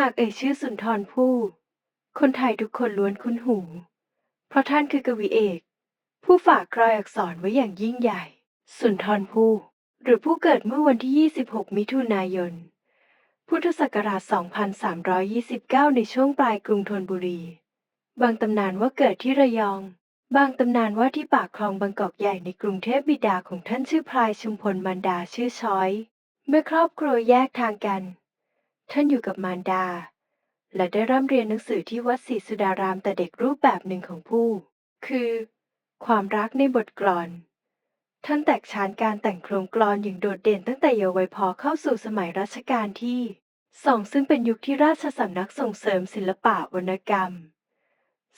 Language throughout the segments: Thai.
หากเอ่ยชื่อสุนทรภู่คนไทยทุกคนล้วนคุ้นหู เพราะท่านคือกวีเอก ผู้ฝากรอยอักษรไว้อย่างยิ่งใหญ่ สุนทรภู่หรือผู้เกิดเมื่อวันที่ 26 มิถุนายน พุทธศักราช 2329 ในช่วงปลายกรุงธนบุรี บางตำนานว่าเกิดที่ระยอง บางตำนานว่าที่ปากคลองบางกอกใหญ่ในกรุงเทพบิดาของท่านชื่อพลายชุมพลมารดาชื่อช้อย เมื่อครอบครัวแยกทางกัน ท่านอยู่กับมารดา และได้ร่ำเรียนหนังสือที่วัดศรีสุดารามแต่เด็กรูปแบบหนึ่งของผู้ คือ ความรักในบทกลอน ท่านแตกฉานการแต่งโครงกลอนอย่างโดดเด่นตั้งแต่เยาว์วัยพอเข้าสู่สมัยรัชกาลที่สองซึ่งเป็นยุคที่ราชสำนักส่งเสริมศิลปะวรรณกรรม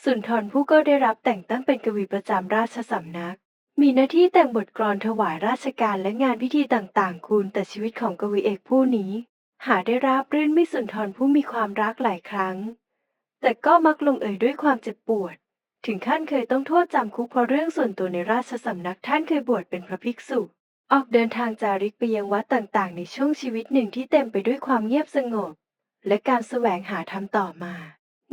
สุนทรผู้ก็ได้รับแต่งตั้งเป็นกวีประจำราชสำนัก มีหน้าที่แต่งบทกลอนถวายราชการและงานพิธีต่างๆคูณแต่ชีวิตของกวีเอกผู้นี้ หาได้ราบรื่นไม่สุนทรผู้มีความรักหลายครั้ง แต่ก็มักลงเอยด้วยความเจ็บปวด ถึงขั้นเคยต้องโทษจำคุกเพราะเรื่องส่วนตัวในราชสำนักท่านเคยบวชเป็นพระภิกษุ ออกเดินทางจาริกไปยังวัดต่างๆ ในช่วงชีวิตหนึ่งที่เต็มไปด้วยความเงียบสงบ และการแสวงหาธรรมต่อมา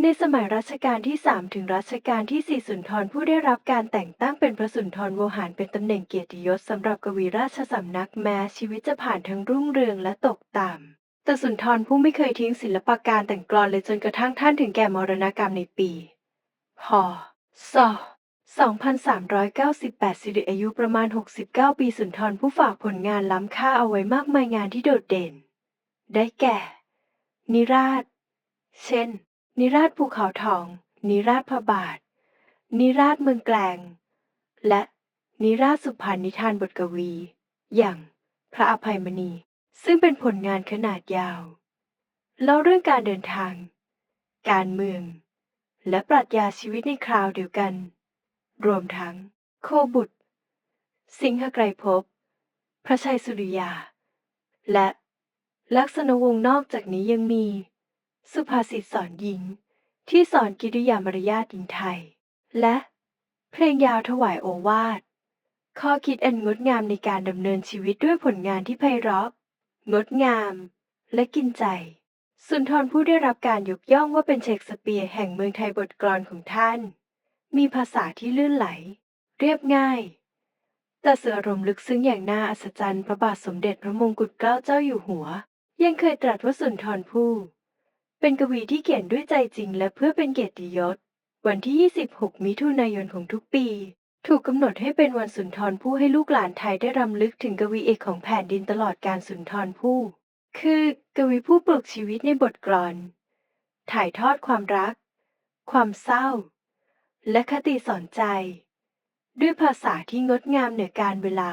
ในสมัยรัชกาลที่ 3 ถึงรัชกาลที่ 4 สุนทรผู้ได้รับการแต่งตั้งเป็นพระสุนทรโวหารเป็นตำแหน่งเกียรติยศสำหรับกวีราชสำนักแม้ชีวิตจะผ่านทั้งรุ่งเรืองและตกต่ำ แต่สุนทรผู้ไม่เคยทิ้งศิลปการแต่งกลอนเลยจนกระทั่งท่านถึงแก่มรณกรรมในปี พศ2398 สิริอายุประมาณ 69 ปีสุนทรผู้ฝากผลงานล้ำค่าเอาไว้มากมายงานที่โดดเด่น ได้แก่ นิราศ เช่น นิราศภูเขาทอง นิราศพระบาท นิราศเมืองแกลง และนิราศสุพรรณนิทานบทกวี อย่างพระอภัยมณี ซึ่งเป็นผลงานขนาดยาว เล่าเรื่องการเดินทาง การเมือง และปรัชญาชีวิตในคราวเดียวกัน รวมทั้ง โคบุตร สิงหไกรภพพระชัยสุริยา และลักษณะวงศ์นอกจากนี้ยังมี สุภาษิตสอนหญิง ที่สอนกิริยามารยาทหญิงไทย และ เพลงยาวถวายโอวาท ข้อคิดอันงดงามในการดำเนินชีวิตด้วยผลงานที่ไพเราะ งดงาม และกินใจ สุนทรผู้ได้รับการยกย่องว่าเป็นเชกสเปียร์แห่งเมืองไทยบทกลอนของท่าน มีภาษาที่ลื่นไหล เรียบง่าย แต่เสืออารมณ์ลึกซึ้งอย่างน่าอัศจรรย์พระบาทสมเด็จพระมงกุฎเกล้าเจ้าอยู่หัว ยังเคยตรัสว่าสุนทรภู่เป็นกวีที่เขียนด้วยใจจริงและเพื่อเป็นเกียรติยศ วันที่ 26 มิถุนายนของทุกปี ถูกกำหนดให้เป็นวันสุนทรภู่ให้ลูกหลานไทยได้รำลึกถึงกวีเอกของแผ่นดินตลอดการสุนทรภู่ คือกวีผู้ปลุกชีวิตในบทกลอน ถ่ายทอดความรัก ความเศร้า และคติสอนใจ ด้วยภาษาที่งดงามเหนือการเวลา